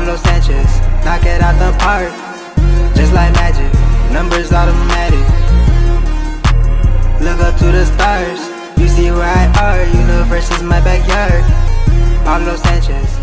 Pablo Sanchez, knock it out the park. Just like magic, numbers automatic. Look up to the stars, you see where I are. Universe is my backyard. Pablo Sanchez,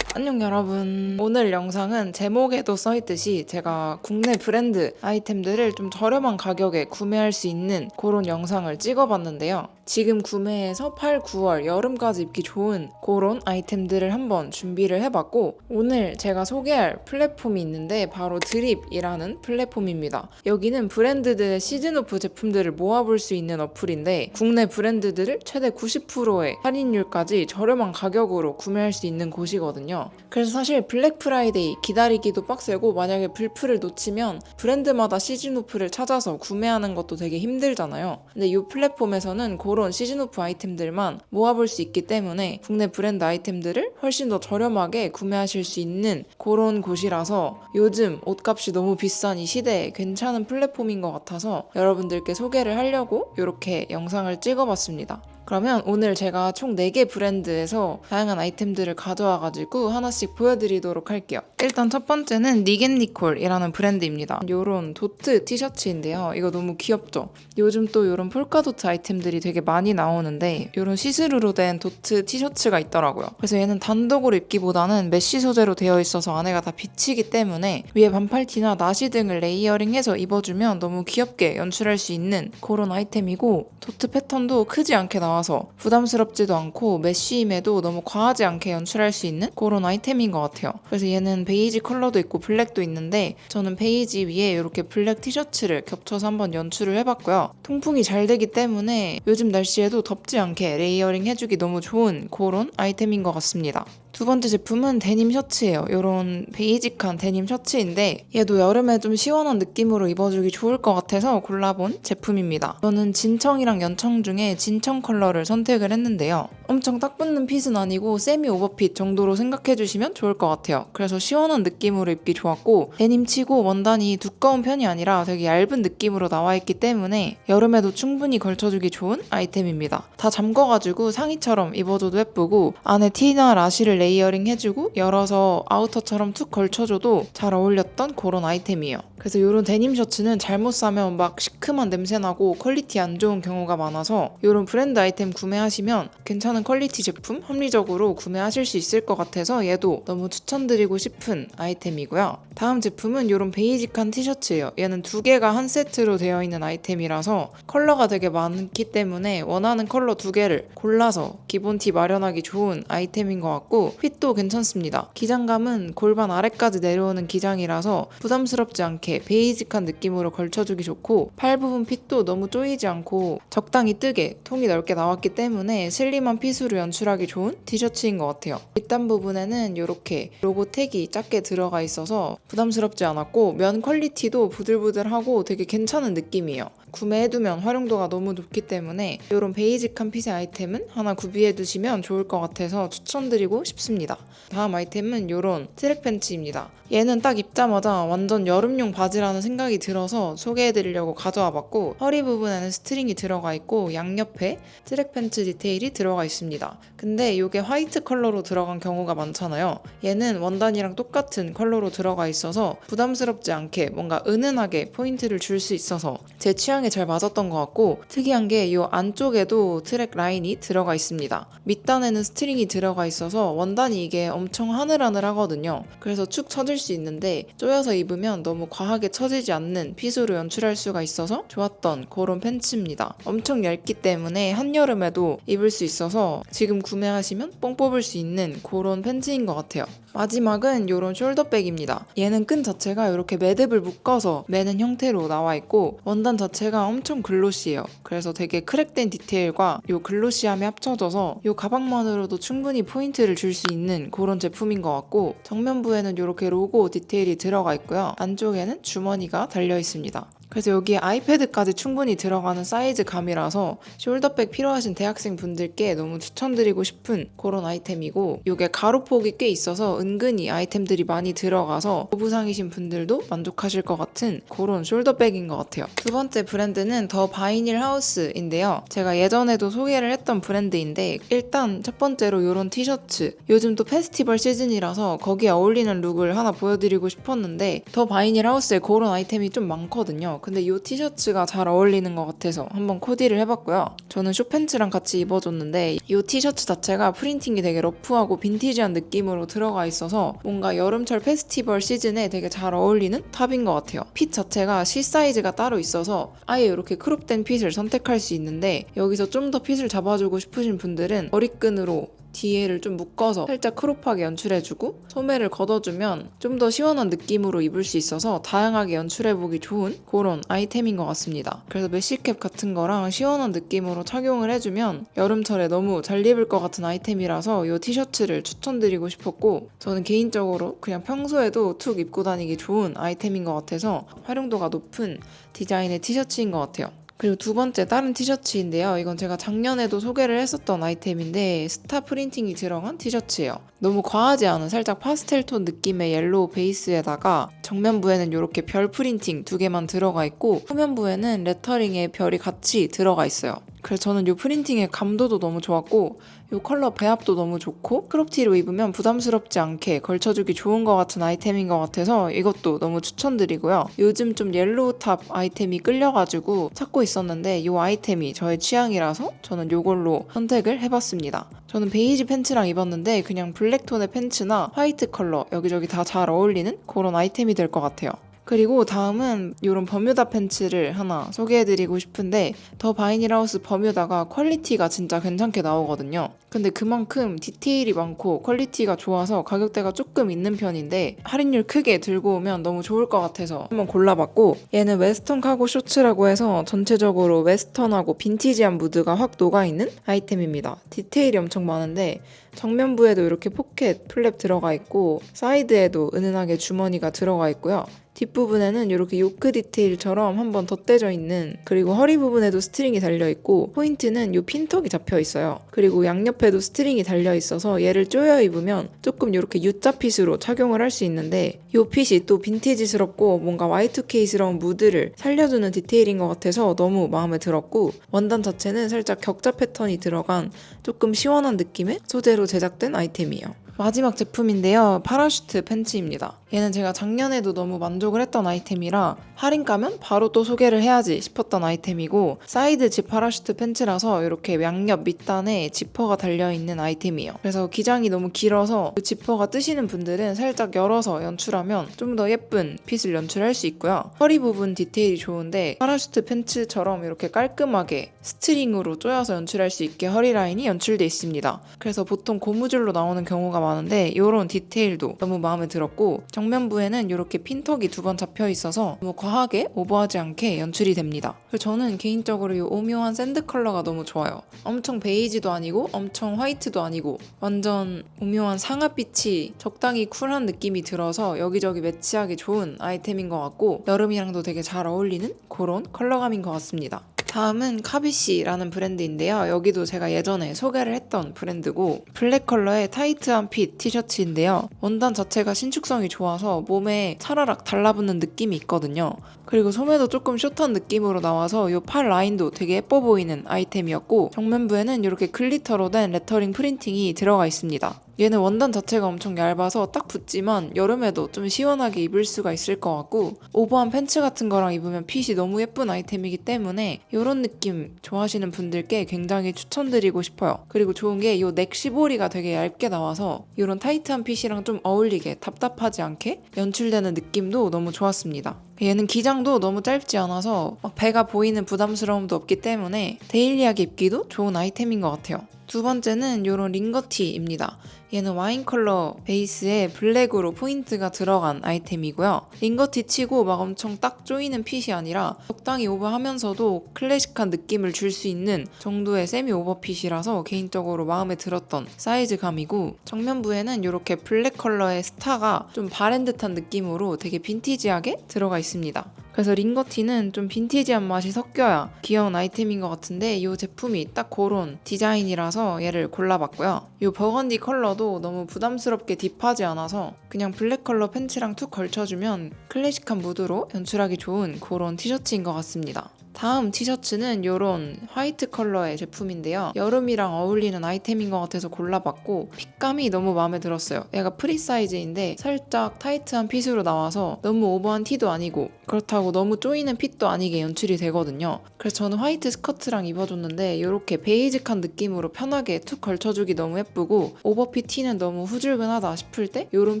안녕 여러분. 오늘 영상은 제목에도 써있듯이 제가 국내 브랜드 아이템들을 좀 저렴한 가격에 구매할 수 있는 그런 영상을 찍어봤는데요. 지금 구매해서 8, 9월 여름까지 입기 좋은 그런 아이템들을 한번 준비를 해봤고 오늘 제가 소개할 플랫폼이 있는데 바로 드립이라는 플랫폼입니다. 여기는 브랜드들의 시즌오프 제품들을 모아볼 수 있는 어플인데 국내 브랜드들을 최대 90%의 할인율까지 저렴한 가격으로 구매할 수 있는 곳이거든요. 그래서 사실 블랙 프라이데이 기다리기도 빡세고 만약에 불프를 놓치면 브랜드마다 시즌 오프를 찾아서 구매하는 것도 되게 힘들잖아요. 근데 이 플랫폼에서는 그런 시즌 오프 아이템들만 모아볼 수 있기 때문에 국내 브랜드 아이템들을 훨씬 더 저렴하게 구매하실 수 있는 그런 곳이라서 요즘 옷값이 너무 비싼 이 시대에 괜찮은 플랫폼인 것 같아서 여러분들께 소개를 하려고 이렇게 영상을 찍어봤습니다. 그러면 오늘 제가 총 4개 브랜드에서 다양한 아이템들을 가져와가지고 하나씩 보여드리도록 할게요. 일단 첫 번째는 니겐니콜이라는 브랜드입니다. 요런 도트 티셔츠인데요. 이거 너무 귀엽죠? 요즘 또 요런 폴카도트 아이템들이 되게 많이 나오는데 요런 시스루로 된 도트 티셔츠가 있더라고요. 그래서 얘는 단독으로 입기보다는 메쉬 소재로 되어 있어서 안에가 다 비치기 때문에 위에 반팔티나 나시 등을 레이어링해서 입어주면 너무 귀엽게 연출할 수 있는 그런 아이템이고 도트 패턴도 크지 않게 나와 서 부담스럽지도 않고 메쉬임에도 너무 과하지 않게 연출할 수 있는 그런 아이템인 것 같아요. 그래서 얘는 베이지 컬러도 있고 블랙도 있는데 저는 베이지 위에 이렇게 블랙 티셔츠를 겹쳐서 한번 연출을 해봤고요. 통풍이 잘 되기 때문에 요즘 날씨에도 덥지 않게 레이어링 해주기 너무 좋은 그런 아이템인 것 같습니다. 두 번째 제품은 데님 셔츠예요. 이런 베이직한 데님 셔츠인데 얘도 여름에 좀 시원한 느낌으로 입어주기 좋을 것 같아서 골라본 제품입니다. 저는 진청이랑 연청 중에 진청 컬러를 선택을 했는데요. 엄청 딱 붙는 핏은 아니고 세미 오버핏 정도로 생각해주시면 좋을 것 같아요. 그래서 시원한 느낌으로 입기 좋았고 데님 치고 원단이 두꺼운 편이 아니라 되게 얇은 느낌으로 나와 있기 때문에 여름에도 충분히 걸쳐주기 좋은 아이템입니다. 다 잠궈가지고 상의처럼 입어줘도 예쁘고 안에 티나 라시를 레이어링 해주고 열어서 아우터처럼 툭 걸쳐줘도 잘 어울렸던 그런 아이템이에요. 그래서 이런 데님 셔츠는 잘못 사면 막 시큼한 냄새 나고 퀄리티 안 좋은 경우가 많아서 이런 브랜드 아이템 구매하시면 괜찮은 퀄리티 제품 합리적으로 구매하실 수 있을 것 같아서 얘도 너무 추천드리고 싶은 아이템이고요. 다음 제품은 이런 베이직한 티셔츠예요. 얘는 두 개가 한 세트로 되어 있는 아이템이라서 컬러가 되게 많기 때문에 원하는 컬러 두 개를 골라서 기본 티 마련하기 좋은 아이템인 것 같고 핏도 괜찮습니다. 기장감은 골반 아래까지 내려오는 기장이라서 부담스럽지 않게 베이직한 느낌으로 걸쳐주기 좋고 팔 부분 핏도 너무 쪼이지 않고 적당히 뜨게 통이 넓게 나왔기 때문에 슬림한 핏으로 연출하기 좋은 티셔츠인 것 같아요. 밑단 부분에는 이렇게 로고 택이 작게 들어가 있어서 부담스럽지 않았고 면 퀄리티도 부들부들하고 되게 괜찮은 느낌이에요. 구매해두면 활용도가 너무 높기 때문에 이런 베이직한 핏의 아이템은 하나 구비해두시면 좋을 것 같아서 추천드리고 싶습니다. 다음 아이템은 이런 트랙 팬츠입니다. 얘는 딱 입자마자 완전 여름용 바지라는 생각이 들어서 소개해드리려고 가져와 봤고 허리 부분에는 스트링이 들어가 있고 양옆에 트랙 팬츠 디테일이 들어가 있습니다. 근데 이게 화이트 컬러로 들어간 경우가 많잖아요. 얘는 원단이랑 똑같은 컬러로 들어가 있어서 부담스럽지 않게 뭔가 은은하게 포인트를 줄 수 있어서 제 취향에 잘 맞았던 것 같고 특이한 게 이 안쪽에도 트랙 라인이 들어가 있습니다. 밑단에는 스트링이 들어가 있어서 원단이 이게 엄청 하늘하늘하거든요. 그래서 축 처질 수 있는데 쪼여서 입으면 너무 과하게 처지지 않는 핏으로 연출할 수가 있어서 좋았던 그런 팬츠입니다. 엄청 얇기 때문에 한여름에도 입을 수 있어서 지금 구매하시면 뽕 뽑을 수 있는 그런 팬츠인 것 같아요. 마지막은 이런 숄더백입니다. 얘는 끈 자체가 이렇게 매듭을 묶어서 매는 형태로 나와 있고 원단 자체가 엄청 글로시해요. 그래서 되게 크랙된 디테일과 이 글로시함이 합쳐져서 이 가방만으로도 충분히 포인트를 줄 수 있는 그런 제품인 것 같고 정면부에는 이렇게 로고 디테일이 들어가 있고요. 안쪽에는 주머니가 달려 있습니다. 그래서 여기에 아이패드까지 충분히 들어가는 사이즈감이라서 숄더백 필요하신 대학생 분들께 너무 추천드리고 싶은 그런 아이템이고 이게 가로폭이 꽤 있어서 은근히 아이템들이 많이 들어가서 고부상이신 분들도 만족하실 것 같은 그런 숄더백인 것 같아요. 두 번째 브랜드는 더 바이닐 하우스인데요. 제가 예전에도 소개를 했던 브랜드인데 일단 첫 번째로 이런 티셔츠 요즘 또 페스티벌 시즌이라서 거기에 어울리는 룩을 하나 보여드리고 싶었는데 더 바이닐 하우스에 그런 아이템이 좀 많거든요. 근데 이 티셔츠가 잘 어울리는 것 같아서 한번 코디를 해봤고요. 저는 쇼팬츠랑 같이 입어줬는데 이 티셔츠 자체가 프린팅이 되게 러프하고 빈티지한 느낌으로 들어가 있어서 뭔가 여름철 페스티벌 시즌에 되게 잘 어울리는 탑인 것 같아요. 핏 자체가 C 사이즈가 따로 있어서 아예 이렇게 크롭된 핏을 선택할 수 있는데 여기서 좀 더 핏을 잡아주고 싶으신 분들은 머리끈으로 뒤에를 좀 묶어서 살짝 크롭하게 연출해주고 소매를 걷어주면 좀 더 시원한 느낌으로 입을 수 있어서 다양하게 연출해보기 좋은 그런 아이템인 것 같습니다. 그래서 메쉬캡 같은 거랑 시원한 느낌으로 착용을 해주면 여름철에 너무 잘 입을 것 같은 아이템이라서 이 티셔츠를 추천드리고 싶었고 저는 개인적으로 그냥 평소에도 툭 입고 다니기 좋은 아이템인 것 같아서 활용도가 높은 디자인의 티셔츠인 것 같아요. 그리고 두 번째 다른 티셔츠인데요. 이건 제가 작년에도 소개를 했었던 아이템인데 스타 프린팅이 들어간 티셔츠예요. 너무 과하지 않은 살짝 파스텔 톤 느낌의 옐로우 베이스에다가 정면부에는 이렇게 별 프린팅 두 개만 들어가 있고 후면부에는 레터링의 별이 같이 들어가 있어요. 그래서 저는 이 프린팅의 감도도 너무 좋았고 이 컬러 배합도 너무 좋고 크롭티로 입으면 부담스럽지 않게 걸쳐주기 좋은 것 같은 아이템인 것 같아서 이것도 너무 추천드리고요. 요즘 좀 옐로우 탑 아이템이 끌려가지고 찾고 있었는데 이 아이템이 저의 취향이라서 저는 이걸로 선택을 해봤습니다. 저는 베이지 팬츠랑 입었는데 그냥 블랙톤의 팬츠나 화이트 컬러 여기저기 다 잘 어울리는 그런 아이템이 될 것 같아요. 그리고 다음은 이런 버뮤다 팬츠를 하나 소개해드리고 싶은데 더 바이닐하우스 버뮤다가 퀄리티가 진짜 괜찮게 나오거든요. 근데 그만큼 디테일이 많고 퀄리티가 좋아서 가격대가 조금 있는 편인데 할인율 크게 들고 오면 너무 좋을 것 같아서 한번 골라봤고 얘는 웨스턴 카고 쇼츠라고 해서 전체적으로 웨스턴하고 빈티지한 무드가 확 녹아있는 아이템입니다. 디테일이 엄청 많은데 정면부에도 이렇게 포켓 플랩 들어가 있고 사이드에도 은은하게 주머니가 들어가 있고요. 뒷부분에는 이렇게 요크 디테일처럼 한번 덧대져 있는 그리고 허리 부분에도 스트링이 달려 있고 포인트는 요 핀턱이 잡혀 있어요. 그리고 양옆에도 스트링이 달려 있어서 얘를 조여 입으면 조금 이렇게 U자 핏으로 착용을 할 수 있는데 요 핏이 또 빈티지스럽고 뭔가 Y2K스러운 무드를 살려주는 디테일인 것 같아서 너무 마음에 들었고 원단 자체는 살짝 격자 패턴이 들어간 조금 시원한 느낌의 소재로 제작된 아이템이에요. 마지막 제품인데요. 파라슈트 팬츠입니다. 얘는 제가 작년에도 너무 만족을 했던 아이템이라 할인 가면 바로 또 소개를 해야지 싶었던 아이템이고 사이드 집 파라슈트 팬츠라서 이렇게 양옆 밑단에 지퍼가 달려있는 아이템이에요. 그래서 기장이 너무 길어서 그 지퍼가 뜨시는 분들은 살짝 열어서 연출하면 좀 더 예쁜 핏을 연출할 수 있고요. 허리 부분 디테일이 좋은데 파라슈트 팬츠처럼 이렇게 깔끔하게 스트링으로 조여서 연출할 수 있게 허리 라인이 연출돼 있습니다. 그래서 보통 고무줄로 나오는 경우가 많은데 이런 디테일도 너무 마음에 들었고 정면부에는 이렇게 핀턱이 두 번 잡혀 있어서 너무 과하게 오버하지 않게 연출이 됩니다. 그래서 저는 개인적으로 이 오묘한 샌드 컬러가 너무 좋아요. 엄청 베이지도 아니고 엄청 화이트도 아니고 완전 오묘한 상아빛이 적당히 쿨한 느낌이 들어서 여기저기 매치하기 좋은 아이템인 것 같고 여름이랑도 되게 잘 어울리는 그런 컬러감인 것 같습니다. 다음은 카비씨라는 브랜드인데요. 여기도 제가 예전에 소개를 했던 브랜드고 블랙 컬러의 타이트한 핏 티셔츠인데요. 원단 자체가 신축성이 좋아서 몸에 차라락 달라붙는 느낌이 있거든요. 그리고 소매도 조금 숏한 느낌으로 나와서 이 팔 라인도 되게 예뻐 보이는 아이템이었고 정면부에는 이렇게 글리터로 된 레터링 프린팅이 들어가 있습니다. 얘는 원단 자체가 엄청 얇아서 딱 붙지만 여름에도 좀 시원하게 입을 수가 있을 것 같고 오버한 팬츠 같은 거랑 입으면 핏이 너무 예쁜 아이템이기 때문에 이런 느낌 좋아하시는 분들께 굉장히 추천드리고 싶어요. 그리고 좋은 게 이 넥 시보리가 되게 얇게 나와서 이런 타이트한 핏이랑 좀 어울리게 답답하지 않게 연출되는 느낌도 너무 좋았습니다. 얘는 기장도 너무 짧지 않아서 막 배가 보이는 부담스러움도 없기 때문에 데일리하게 입기도 좋은 아이템인 것 같아요. 두 번째는 이런 링거티입니다. 얘는 와인 컬러 베이스에 블랙으로 포인트가 들어간 아이템이고요. 링거티 치고 막 엄청 딱 조이는 핏이 아니라 적당히 오버하면서도 클래식한 느낌을 줄 수 있는 정도의 세미 오버핏이라서 개인적으로 마음에 들었던 사이즈감이고 정면부에는 이렇게 블랙 컬러의 스타가 좀 바랜 듯한 느낌으로 되게 빈티지하게 들어가 있습니다. 그래서 링거티는 좀 빈티지한 맛이 섞여야 귀여운 아이템인 것 같은데 이 제품이 딱 그런 디자인이라서 얘를 골라봤고요. 이 버건디 컬러도 너무 부담스럽게 딥하지 않아서 그냥 블랙 컬러 팬츠랑 툭 걸쳐주면 클래식한 무드로 연출하기 좋은 그런 티셔츠인 것 같습니다. 다음 티셔츠는 이런 화이트 컬러의 제품인데요. 여름이랑 어울리는 아이템인 것 같아서 골라봤고 핏감이 너무 마음에 들었어요. 얘가 프리 사이즈인데 살짝 타이트한 핏으로 나와서 너무 오버한 티도 아니고 그렇다고 너무 쪼이는 핏도 아니게 연출이 되거든요. 그래서 저는 화이트 스커트랑 입어줬는데 이렇게 베이직한 느낌으로 편하게 툭 걸쳐주기 너무 예쁘고 오버핏 티는 너무 후줄근하다 싶을 때 이런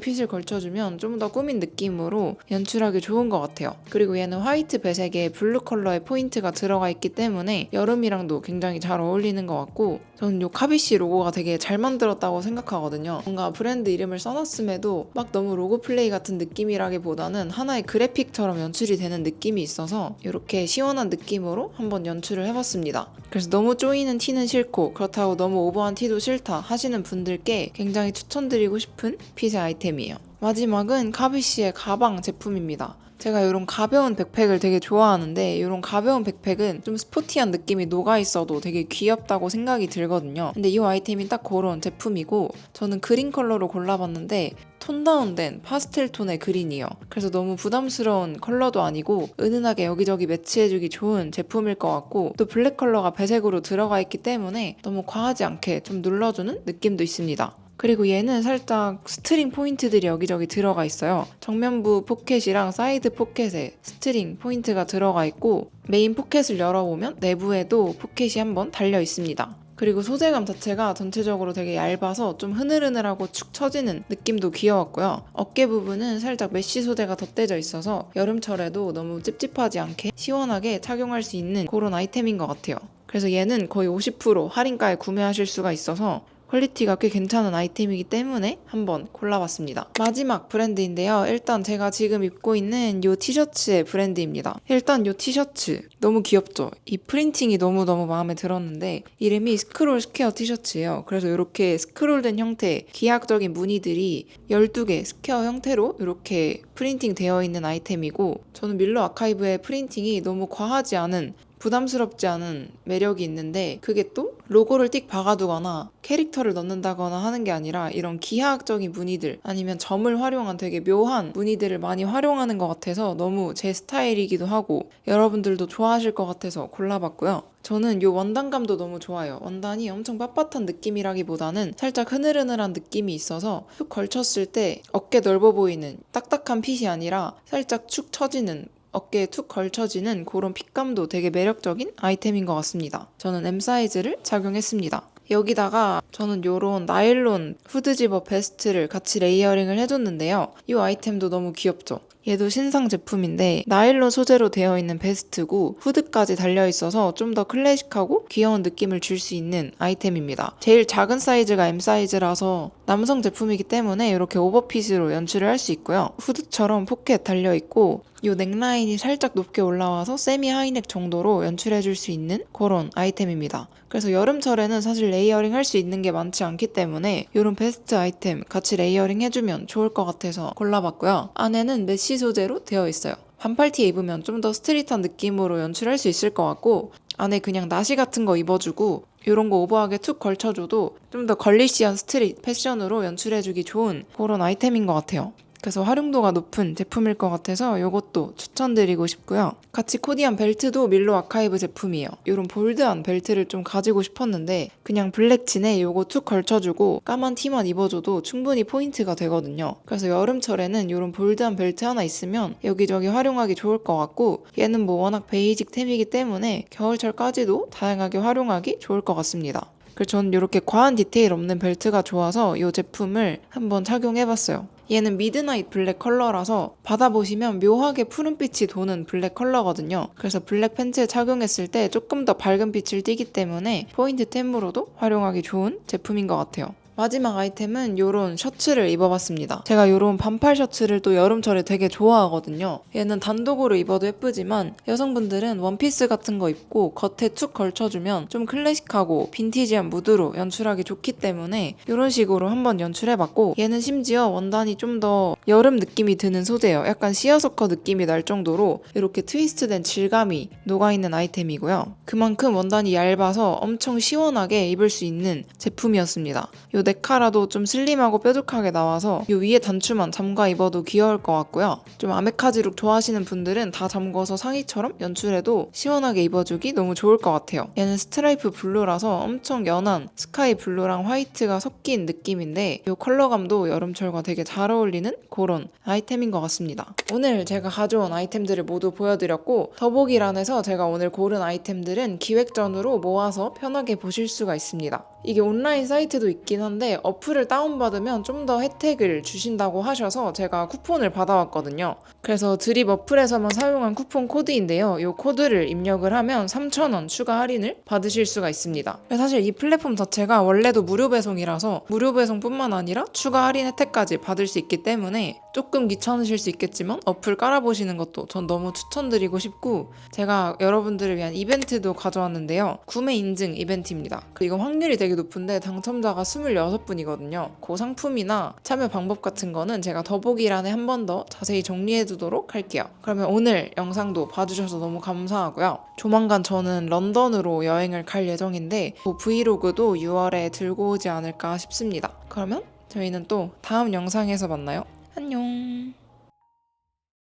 핏을 걸쳐주면 좀 더 꾸민 느낌으로 연출하기 좋은 것 같아요. 그리고 얘는 화이트 배색에 블루 컬러의 포인트 가 들어가 있기 때문에 여름이랑도 굉장히 잘 어울리는 것 같고 저는 이 카비씨 로고가 되게 잘 만들었다고 생각하거든요. 뭔가 브랜드 이름을 써놨음에도 막 너무 로고 플레이 같은 느낌이라기보다는 하나의 그래픽처럼 연출이 되는 느낌이 있어서 이렇게 시원한 느낌으로 한번 연출을 해봤습니다. 그래서 너무 쪼이는 티는 싫고 그렇다고 너무 오버한 티도 싫다 하시는 분들께 굉장히 추천드리고 싶은 핏의 아이템이에요. 마지막은 카비씨의 가방 제품입니다. 제가 이런 가벼운 백팩을 되게 좋아하는데 이런 가벼운 백팩은 좀 스포티한 느낌이 녹아 있어도 되게 귀엽다고 생각이 들거든요. 근데 이 아이템이 딱 그런 제품이고 저는 그린 컬러로 골라봤는데 톤 다운된 파스텔 톤의 그린이에요. 그래서 너무 부담스러운 컬러도 아니고 은은하게 여기저기 매치해주기 좋은 제품일 것 같고 또 블랙 컬러가 배색으로 들어가 있기 때문에 너무 과하지 않게 좀 눌러주는 느낌도 있습니다. 그리고 얘는 살짝 스트링 포인트들이 여기저기 들어가 있어요. 정면부 포켓이랑 사이드 포켓에 스트링 포인트가 들어가 있고 메인 포켓을 열어보면 내부에도 포켓이 한번 달려 있습니다. 그리고 소재감 자체가 전체적으로 되게 얇아서 좀 흐느흐느하고 축 처지는 느낌도 귀여웠고요. 어깨 부분은 살짝 메쉬 소재가 덧대져 있어서 여름철에도 너무 찝찝하지 않게 시원하게 착용할 수 있는 그런 아이템인 것 같아요. 그래서 얘는 거의 50% 할인가에 구매하실 수가 있어서 퀄리티가 꽤 괜찮은 아이템이기 때문에 한번 골라봤습니다. 마지막 브랜드인데요. 일단 제가 지금 입고 있는 이 티셔츠의 브랜드입니다. 일단 이 티셔츠 너무 귀엽죠? 이 프린팅이 너무너무 마음에 들었는데 이름이 스크롤 스퀘어 티셔츠예요. 그래서 이렇게 스크롤된 형태, 기하학적인 무늬들이 12개 스퀘어 형태로 이렇게 프린팅 되어 있는 아이템이고 저는 밀러 아카이브의 프린팅이 너무 과하지 않은 부담스럽지 않은 매력이 있는데 그게 또 로고를 띡 박아두거나 캐릭터를 넣는다거나 하는 게 아니라 이런 기하학적인 무늬들 아니면 점을 활용한 되게 묘한 무늬들을 많이 활용하는 것 같아서 너무 제 스타일이기도 하고 여러분들도 좋아하실 것 같아서 골라봤고요. 저는 이 원단감도 너무 좋아요. 원단이 엄청 빳빳한 느낌이라기보다는 살짝 흐느흐느한 느낌이 있어서 툭 걸쳤을 때 어깨 넓어 보이는 딱딱한 핏이 아니라 살짝 축 처지는 어깨에 툭 걸쳐지는 그런 핏감도 되게 매력적인 아이템인 것 같습니다. 저는 M 사이즈를 착용했습니다. 여기다가 저는 요런 나일론 후드 집업 베스트를 같이 레이어링을 해줬는데요. 이 아이템도 너무 귀엽죠? 얘도 신상 제품인데 나일론 소재로 되어 있는 베스트고 후드까지 달려 있어서 좀 더 클래식하고 귀여운 느낌을 줄 수 있는 아이템입니다. 제일 작은 사이즈가 M 사이즈라서 남성 제품이기 때문에 이렇게 오버핏으로 연출을 할 수 있고요. 후드처럼 포켓 달려 있고 이 넥라인이 살짝 높게 올라와서 세미 하이넥 정도로 연출해 줄 수 있는 그런 아이템입니다. 그래서 여름철에는 사실 레이어링 할 수 있는 게 많지 않기 때문에 이런 베스트 아이템 같이 레이어링 해주면 좋을 것 같아서 골라봤고요. 안에는 메쉬 소재로 되어 있어요. 반팔티에 입으면 좀 더 스트릿한 느낌으로 연출할 수 있을 것 같고 안에 그냥 나시 같은 거 입어주고 이런 거 오버하게 툭 걸쳐줘도 좀 더 걸리시한 스트릿 패션으로 연출해주기 좋은 그런 아이템인 것 같아요. 그래서 활용도가 높은 제품일 것 같아서 이것도 추천드리고 싶고요. 같이 코디한 벨트도 밀로 아카이브 제품이에요. 이런 볼드한 벨트를 좀 가지고 싶었는데 그냥 블랙 진에 이거 툭 걸쳐주고 까만 티만 입어줘도 충분히 포인트가 되거든요. 그래서 여름철에는 이런 볼드한 벨트 하나 있으면 여기저기 활용하기 좋을 것 같고 얘는 뭐 워낙 베이직 템이기 때문에 겨울철까지도 다양하게 활용하기 좋을 것 같습니다. 그래서 저는 이렇게 과한 디테일 없는 벨트가 좋아서 이 제품을 한번 착용해봤어요. 얘는 미드나잇 블랙 컬러라서 받아보시면 묘하게 푸른빛이 도는 블랙 컬러거든요. 그래서 블랙 팬츠에 착용했을 때 조금 더 밝은 빛을 띠기 때문에 포인트 템으로도 활용하기 좋은 제품인 것 같아요. 마지막 아이템은 요런 셔츠를 입어봤습니다. 제가 요런 반팔 셔츠를 또 여름철에 되게 좋아하거든요. 얘는 단독으로 입어도 예쁘지만 여성분들은 원피스 같은 거 입고 겉에 툭 걸쳐주면 좀 클래식하고 빈티지한 무드로 연출하기 좋기 때문에 이런 식으로 한번 연출해봤고 얘는 심지어 원단이 좀 더 여름 느낌이 드는 소재예요. 약간 시어서커 느낌이 날 정도로 이렇게 트위스트된 질감이 녹아있는 아이템이고요. 그만큼 원단이 얇아서 엄청 시원하게 입을 수 있는 제품이었습니다. 요 네카라도 좀 슬림하고 뾰족하게 나와서 요 위에 단추만 잠가 입어도 귀여울 것 같고요. 좀 아메카지 룩 좋아하시는 분들은 다 잠궈서 상의처럼 연출해도 시원하게 입어주기 너무 좋을 것 같아요. 얘는 스트라이프 블루라서 엄청 연한 스카이 블루랑 화이트가 섞인 느낌인데 이 컬러감도 여름철과 되게 잘 어울리는 그런 아이템인 것 같습니다. 오늘 제가 가져온 아이템들을 모두 보여드렸고 더보기란에서 제가 오늘 고른 아이템들은 기획전으로 모아서 편하게 보실 수가 있습니다. 이게 온라인 사이트도 있긴 한데 어플을 다운받으면 좀 더 혜택을 주신다고 하셔서 제가 쿠폰을 받아왔거든요. 그래서 드립 어플에서만 사용한 쿠폰 코드인데요. 이 코드를 입력을 하면 3,000원 추가 할인을 받으실 수가 있습니다. 사실 이 플랫폼 자체가 원래도 무료 배송이라서 무료 배송뿐만 아니라 추가 할인 혜택까지 받을 수 있기 때문에 조금 귀찮으실 수 있겠지만 어플 깔아보시는 것도 전 너무 추천드리고 싶고 제가 여러분들을 위한 이벤트도 가져왔는데요. 구매 인증 이벤트입니다. 그리고 확률이 되게 높은데 당첨자가 26분이거든요. 그 상품이나 참여 방법 같은 거는 제가 더보기란에 한 번 더 자세히 정리해 두도록 할게요. 그러면 오늘 영상도 봐주셔서 너무 감사하고요. 조만간 저는 런던으로 여행을 갈 예정인데 그 브이로그도 6월에 들고 오지 않을까 싶습니다. 그러면 저희는 또 다음 영상에서 만나요. 안녕.